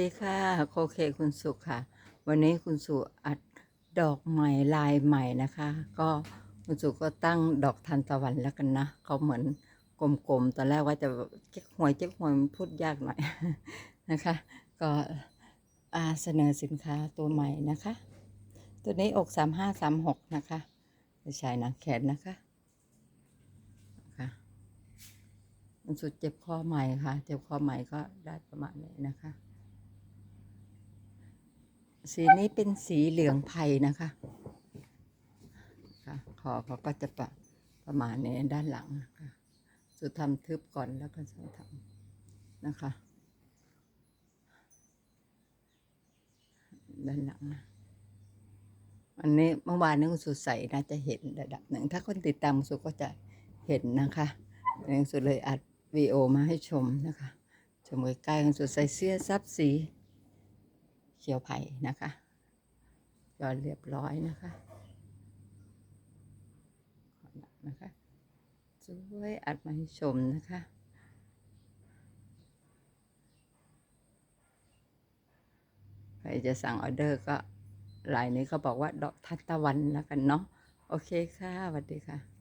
ดีค่ะโคเคคุณสุขค่ะ วันนี้คุณสุอัดดอกใหม่ลายใหม่นะคะ ก็คุณสุก็ตั้งดอกทานตะวันแล้วกันนะเขาเหมือนกลมๆตอนแรกว่าจะเจ๊กหวยเจ๊กหวยมันพูดยากหน่อยนะคะ ก็อาเสนอสินค้าตัวใหม่นะคะ ตัวนี้อกสามห้าสามหกนะคะจะใช้หนังแขนนะคะค่ะมันสุดเจ็บคอใหม่ค่ะ เจ็บคอใหม่ก็ได้ประมาณนี้นะคะ สีนี้เป็นสีเหลืองไผ่นะคะค่ะคอเขาก็จะประประมาณนี้ด้านหลังนะคะสุดทำทึบก่อนแล้วก็จะทำนะคะ ด้านหลังนะอันนี้เมื่อวานนี้คุณสุใส่น่าจะเห็นระดับหนึ่ง ถ้าคนติดตามคุณสุก็จะเห็นนะคะคุณสุเลยอัดวีโอมาให้ชมนะคะชมใกล้ๆคุณสุใส่เสื้อซับสี เขียวไผ่นะคะยอดเรียบร้อยนะคะขอหนักนะคะสวยอัดมาให้ชมนะคะใครจะสั่งออเดอร์ก็ลายนี้เขาบอกว่าดอกทันตะวันแล้วกันเนาะโอเคค่ะสวัสดีค่ะ